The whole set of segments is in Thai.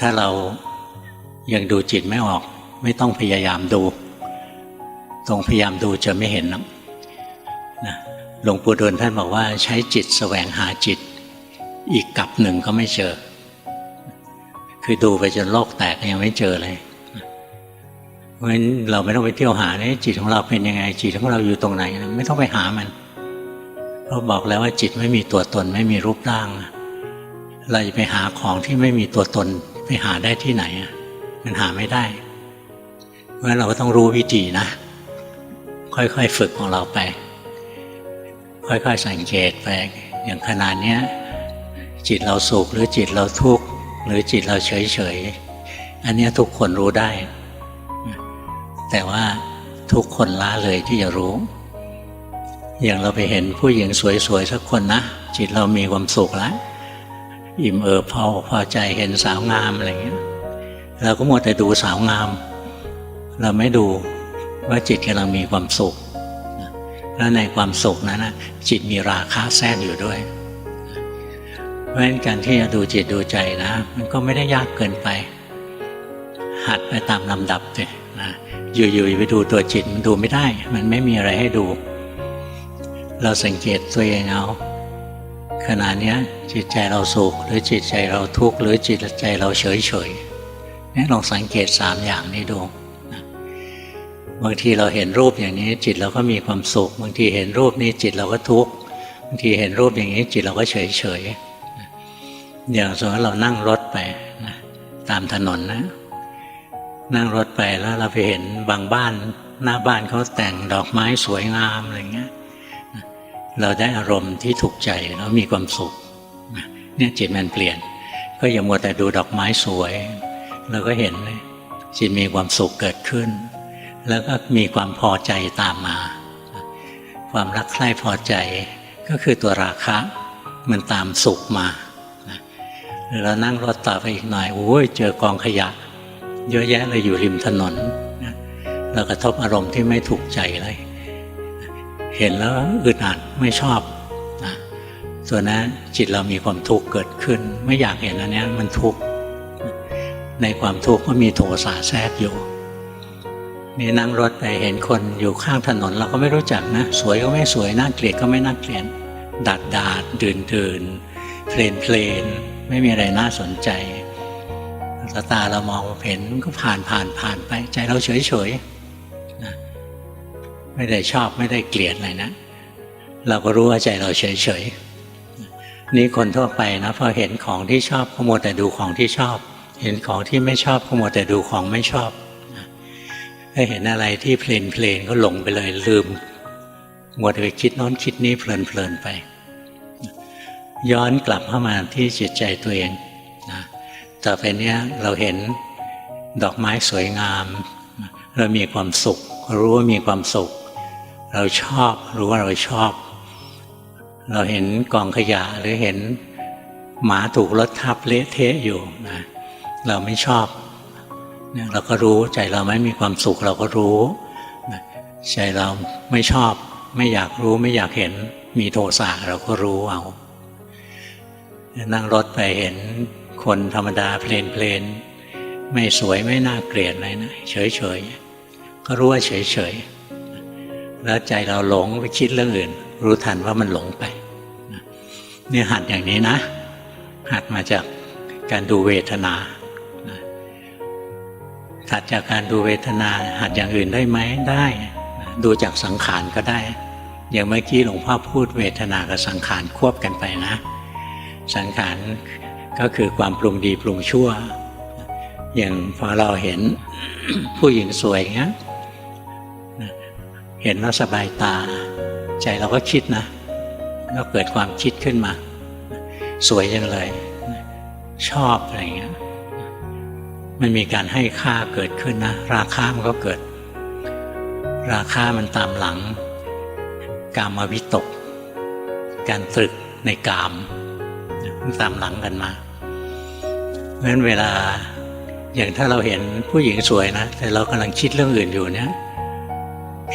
ถ้าเรายังดูจิตไม่ออก ไม่ต้องพยายามดู ตรงพยายามดูจะไม่เห็นนะหลวงปู่ดูลท่านบอกว่าใช้จิตแสวงหาจิต อีกกับหนึ่งก็ไม่เจอ คือดูไปจนโลกแตกยังไม่เจอเลยเพราะฉะนั้นเราไม่ต้องไปเที่ยวหาเนี่ยจิตของเราเป็นยังไง จิตของเราอยู่ตรงไหน ไม่ต้องไปหามันเพราะบอกแล้วว่าจิตไม่มีตัวตน ไม่มีรูปร่างเราจะไปหาของที่ไม่มีตัวตน ไปหาได้ที่ไหน มันหาไม่ได้เพราะฉะนั้นเราก็ต้องรู้วิธีนะ ค่อยๆฝึกของเราไป ค่อยๆสังเกตไป อย่างขนาดเนี้ยจิตเราสุขหรือจิตเราทุกข์หรือจิตเราเฉยๆอันนี้ทุกคนรู้ได้ แต่ว่าทุกคนละเลยที่จะรู้ อย่างเราไปเห็นผู้หญิงสวยๆสักคนนะ จิตเรามีความสุขแล้ว อิ่มเอิบพอพอใจเห็นสาวงามอะไรเงี้ยเราก็มัวแต่ดูสาวงาม เราไม่ดูว่าจิตกำลังมีความสุขแล้วในความสุขนั้นนะจิตมีราคะแทรกอยู่ด้วย เพราะฉะนั้นการที่จะดูจิตดูใจนะ มันก็ไม่ได้ยากเกินไป หัดไปตามลำดับเลยนะอยู่ๆไปดูตัวจิตมันดูไม่ได้ มันไม่มีอะไรให้ดู เราสังเกตตัวเองเอา ขณะนี้จิตใจเราสุขหรือจิตใจเราทุกข์หรือจิตใจเราเฉยเฉยนี่ลองสังเกตสามอย่างนี้ดูบางทีเราเห็นรูปอย่างนี้ จิตเราก็มีความสุข บางทีเห็นรูปนี้จิตเราก็ทุกข์บางทีเห็นรูปอย่างนี้จิตเราก็เฉยเฉยอย่างสมมติเรานั่งรถไปนะตามถนนนะ นั่งรถไปแล้วเราไปเห็นบางบ้าน หน้าบ้านเขาแต่งดอกไม้สวยงามอะไรเงี้ย เราได้อารมณ์ที่ถูกใจแล้วมีความสุขเนี่ยจิตมันเปลี่ยน ก็อย่ามัวแต่ดูดอกไม้สวย เราก็เห็นเลยจิตมีความสุขเกิดขึ้น แล้วก็มีความพอใจตามมา ความรักใคร่พอใจก็คือตัวราคะมันตามสุขมาเรานั่งรถต่อไปอีกหน่อยโอ้ยเจอกองขยะ เยอะแยะเลยอยู่ริมถนนเรากระทบอารมณ์ที่ไม่ถูกใจเลย เห็นแล้วอึดอัดไม่ชอบนะส่วนนั้นจิตเรามีความทุกข์เกิดขึ้น ไม่อยากเห็นอันนี้มันทุกข์ในความทุกข์ก็มีโทสะแทรกอยู่นี่นั่งรถไปเห็นคนอยู่ข้างถนนเราก็ไม่รู้จักนะ สวยก็ไม่สวยน่าเกลียดก็ไม่น่าเกลียดดาดดาดดื่นดื่นเพลนเพลนไม่มีอะไรน่าสนใจสาตาเรามองเห็นก็ผ่านผ่านผ่านไปใจเราเฉยเฉย ไม่ได้ชอบไม่ได้เกลียดอะไรนะ เราก็รู้ว่าใจเราเฉยๆนี่คนทั่วไปนะพอเห็นของที่ชอบก็มัวแต่ดูของที่ชอบ เห็นของที่ไม่ชอบก็มัวแต่ดูของไม่ชอบถ้าเห็นอะไรที่เพลนเพลนก็หลงไปเลยลืมมัวแต่ไปคิดโน้นคิดนี้เพลินเพลินไป ย้อนกลับเข้ามาที่จิตใจตัวเองนะต่อไปเนี้ยเราเห็นดอกไม้สวยงาม เรามีความสุข รู้ว่ามีความสุข เราชอบรู้ว่าเราชอบ เราเห็นกองขยะหรือเห็นหมาถูกรถทับเละเทะอยู่นะเราไม่ชอบเนี่ยเราก็รู้ใจเราไม่มีความสุขเราก็รู้ใจเราไม่ชอบ ไม่อยากรู้ไม่อยากเห็นมีโทสะเราก็รู้เอา นั่งรถไปเห็นคนธรรมดาเพลนเพลนไม่สวยไม่น่าเกลียดอะไรนะเฉยเฉยๆก็รู้ว่าเฉยเฉยๆ แล้วใจเราหลงไปคิดเรื่องอื่น รู้ทันว่ามันหลงไปเนี่ยหัดอย่างนี้นะ หัดมาจากการดูเวทนาหัดจากการดูเวทนา หัดอย่างอื่นได้ไหมได้ ดูจากสังขารก็ได้ อย่างเมื่อกี้หลวงพ่อพูดเวทนากับสังขารควบกันไปนะ สังขารก็คือความปรุงดีปรุงชั่ว อย่างพอเราเห็นผู้หญิงสวยเงี้ย เห็นแล้วสบายตา ใจเราก็คิดนะก็เกิดความคิดขึ้นมา สวยจังเลย ชอบอะไรเงี้ยมันมีการให้ค่าเกิดขึ้นนะ ราคามันก็เกิด ราคามันตามหลัง กามวิตก การตรึกในกามมันตามหลังกันมาเพราะฉะนั้นเวลาอย่างถ้าเราเห็นผู้หญิงสวยนะ แต่เรากำลังคิดเรื่องอื่นอยู่เนี่ย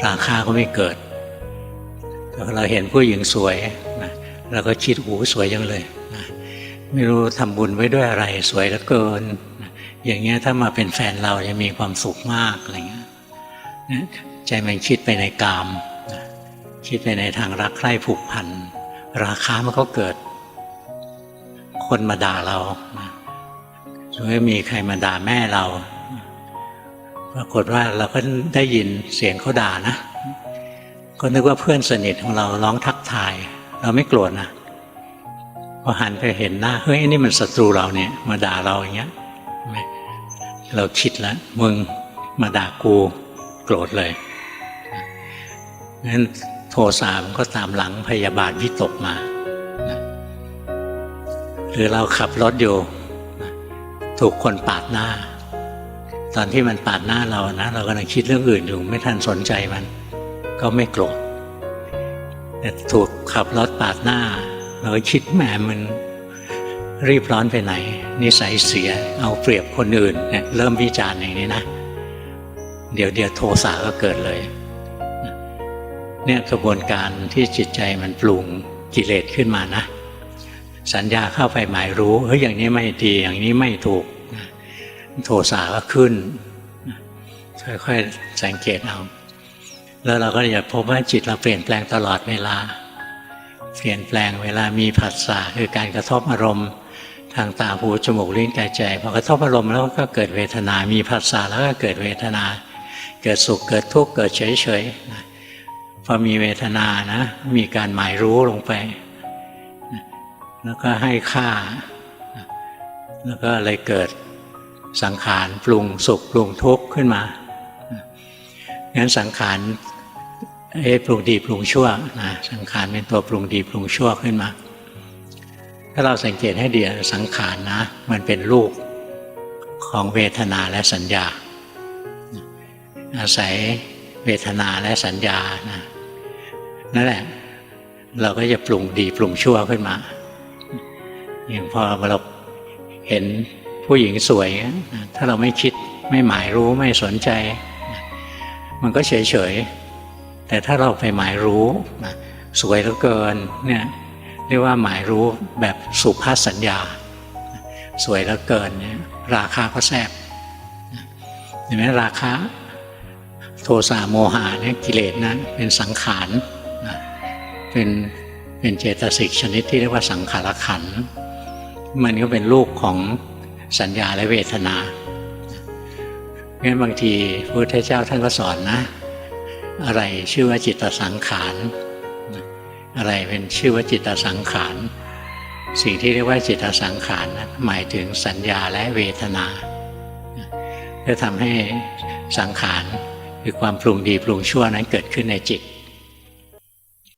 ราคาก็ไม่เกิดแต่เราเห็นผู้หญิงสวยนะเราก็คิดโอ้สวยจังเลยนะไม่รู้ทำบุญไว้ด้วยอะไรสวยเหลือเกินนะอย่างเงี้ยถ้ามาเป็นแฟนเราจะมีความสุขมากอะไรเงี้ยนะใจมันคิดไปในกามนะคิดไปในทางรักใคร่ผูกพัน ราคามันก็เกิด คนมาด่าเรานะหรือว่มีใครมาด่าแม่เรา ปรากฏว่าเราก็ได้ยินเสียงเขาด่านะ ก็นึกว่าเพื่อนสนิทของเราร้องทักทาย เราไม่โกรธนะพอหันไปเห็นหน้าเฮ้ยนี่มันศัตรูเราเนี่ยมาด่าเราอย่างเงี้ยเราคิดแล้วมึงมาด่ากูโกรธเลยงั้นโทสะมันก็ตามหลังพยาบาทวิตกมาหรือเราขับรถอยู่ ถูกคนปาดหน้า ตอนที่มันปาดหน้าเรานะ เรากำลังคิดเรื่องอื่นอยู่ไม่ทันสนใจมัน ก็ไม่โกรธแต่ถูกขับรถปาดหน้า เราคิดแหมมันรีบร้อนไปไหน นิสัยเสียเอาเปรียบคนอื่นเนี่ยเริ่มวิจารณ์อย่างนี้นะ เดี๋ยวเดี๋ยวโทสะก็เกิดเลยเนี่ยกระบวนการที่จิตใจมันปรุงกิเลสขึ้นมานะ สัญญาเข้าไปหมายรู้เฮ้ยอย่างนี้ไม่ดีอย่างนี้ไม่ถูก โทสะก็ขึ้น ค่อยๆสังเกตเอา แล้วเราก็จะพบว่าจิตเราเปลี่ยนแปลงตลอดเวลา เปลี่ยนแปลงเวลามีผัสสะคือการกระทบอารมณ์ ทางตาหูจมูกลิ้นกายใจพอกระทบอารมณ์แล้วก็เกิดเวทนา มีผัสสะแล้วก็เกิดเวทนา เกิดสุขเกิดทุกข์เกิดเฉยๆพอมีเวทนานะมีการหมายรู้ลงไป แล้วก็ให้ค่าแล้วก็เลยเกิด สังขารปรุงสุขปรุงทุกข์ขึ้นมางั้นสังขารเอ้ปรุงดีปรุงชั่วนะสังขารเป็นตัวปรุงดีปรุงชั่วขึ้นมา ถ้าเราสังเกตให้ดีสังขารนะ มันเป็นลูกของเวทนาและสัญญา อาศัยเวทนาและสัญญานะนั่นแหละ เราก็จะปรุงดีปรุงชั่วขึ้นมาอย่างพอเราเห็น ผู้หญิงสวย ถ้าเราไม่คิดไม่หมายรู้ไม่สนใจ มันก็เฉยเฉยแต่ถ้าเราไปหมายรู้สวยเหลือเกินเนี่ยเรียกว่าหมายรู้แบบสุภาษสัญญา สวยเหลือเกินเนี่ยราคาก็แทรกเห็นไหมราคาโทสะโมหะเนี่ยกิเลสนะเป็นสังขารเป็นเป็นเจตสิกชนิดที่เรียกว่าสังขารขัน มันก็เป็นลูกของ สัญญาและเวทนางั้นบางทีพระพุทธเจ้าท่านก็สอนนะ อะไรชื่อว่าจิตตสังขาร อะไรเป็นชื่อว่าจิตตสังขาร สิ่งที่เรียกว่าจิตตสังขารนะหมายถึงสัญญาและเวทนาเพื่อทำให้สังขารคือความปรุงดีปรุงชั่วนั้นเกิดขึ้นในจิต